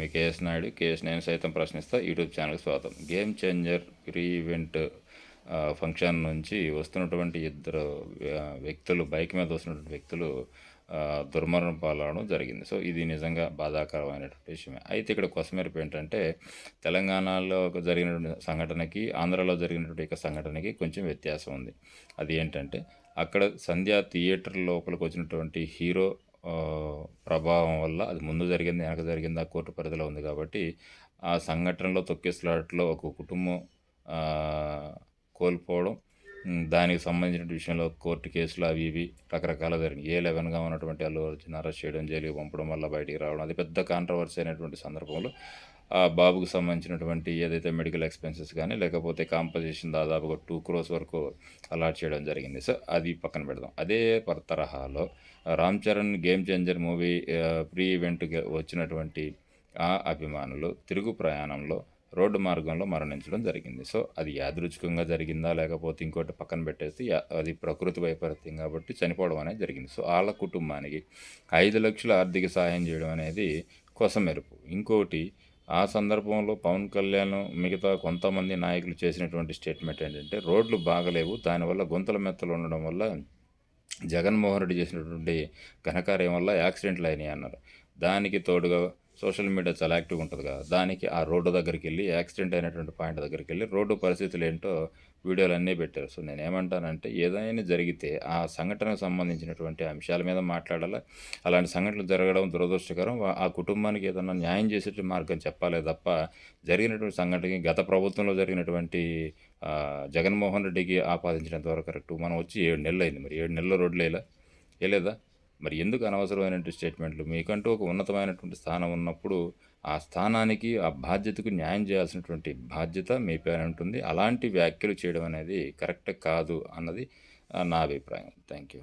మీ KS Naidu KS నేను సైతం ప్రశ్నిస్తా. యూట్యూబ్ ఛానల్కి స్వాగతం. Game changer pre event function నుంచి వస్తున్నటువంటి ఇద్దరు వ్యక్తులు బైక్ మీద వస్తున్నటువంటి వ్యక్తులు దుర్మరణం పాలవడం జరిగింది. సో ఇది నిజంగా బాధాకరమైనటువంటి విషయమే. అయితే ఇక్కడ కొసమెరుపు ఏంటంటే తెలంగాణలో జరిగినటువంటి సంఘటనకి ఆంధ్రాలో జరిగినటువంటి ఒక సంఘటనకి కొంచెం వ్యత్యాసం ఉంది. అది ఏంటంటే అక్కడ సంధ్యా థియేటర్ లోపలికి వచ్చినటువంటి హీరో ప్రభావం వల్ల అది ముందు జరిగింది వెనక జరిగింది ఆ కోర్టు పరిధిలో ఉంది కాబట్టి ఆ సంఘటనలో తొక్కిసలాట్లో ఒక కుటుంబం కోల్పోవడం దానికి సంబంధించిన విషయంలో కోర్టు కేసులు అవి ఇవి రకరకాల జరిగినాయి. ఏ లెవెన్గా ఉన్నటువంటి అల్లు అర్జున్ అరెస్ట్ చేయడం జైలుకి పంపడం వల్ల బయటికి రావడం అది పెద్ద కాంట్రవర్సీ అయినటువంటి సందర్భంలో ఆ బాబుకు సంబంధించినటువంటి ఏదైతే మెడికల్ ఎక్స్పెన్సెస్ కానీ లేకపోతే కాంపజిషన్ దాదాపుగా టూ క్రోస్ వరకు అలాట్ చేయడం జరిగింది. సో అది పక్కన పెడదాం. అదే తరహాలో Ram Charan game changer movie pre event వచ్చినటువంటి ఆ అభిమానులు తిరుగు ప్రయాణంలో రోడ్డు మార్గంలో మరణించడం జరిగింది. సో అది యాదృచ్ఛికంగా జరిగిందా లేకపోతే ఇంకోటి పక్కన పెట్టేసి అది ప్రకృతి వైపరీత్యం కాబట్టి చనిపోవడం అనేది జరిగింది. సో వాళ్ళ కుటుంబానికి ఐదు లక్షల ఆర్థిక సహాయం చేయడం అనేది కొసమెరుపు. ఇంకోటి ఆ సందర్భంలో పవన్ కళ్యాణ్ మిగతా కొంతమంది నాయకులు చేసినటువంటి స్టేట్మెంట్ ఏంటంటే రోడ్లు బాగలేవు. దానివల్ల గుంతల మెత్తలు ఉండడం వల్ల జగన్మోహన్ రెడ్డి చేసినటువంటి ఘనకార్యం వల్ల యాక్సిడెంట్లు అయినాయి అన్నారు. దానికి తోడుగా సోషల్ మీడియా చాలా యాక్టివ్గా ఉంటుంది కదా. దానికి ఆ రోడ్డు దగ్గరికి వెళ్ళి యాక్సిడెంట్ అయినటువంటి పాయింట్ దగ్గరికి వెళ్ళి రోడ్డు పరిస్థితులు ఏంటో వీడియోలు అన్నీ పెట్టారు. సో నేను ఏమంటానంటే ఏదైనా జరిగితే ఆ సంఘటనకు సంబంధించినటువంటి అంశాల మీద మాట్లాడాలి? అలాంటి సంఘటనలు జరగడం దురదృష్టకరం. ఆ కుటుంబానికి ఏదైనా న్యాయం చేసే మార్గం చెప్పాలే తప్ప జరిగినటువంటి సంఘటనకి గత ప్రభుత్వంలో జరిగినటువంటి జగన్మోహన్ రెడ్డికి ఆపాదించినంత వరకు కరెక్ట్. మనం వచ్చి ఏడు నెలలు అయింది. మరి ఏడు నెలల రోడ్లు వేయలా? వెళ్ళేదా మరి ఎందుకు అనవసరమైనటువంటి స్టేట్మెంట్లు? మీకంటూ ఒక ఉన్నతమైనటువంటి స్థానం ఉన్నప్పుడు ఆ స్థానానికి ఆ బాధ్యతకు న్యాయం చేయాల్సినటువంటి బాధ్యత మీ పైన ఉంటుంది. అలాంటి వ్యాఖ్యలు చేయడం అనేది కరెక్ట్ కాదు అన్నది నా అభిప్రాయం. Thank you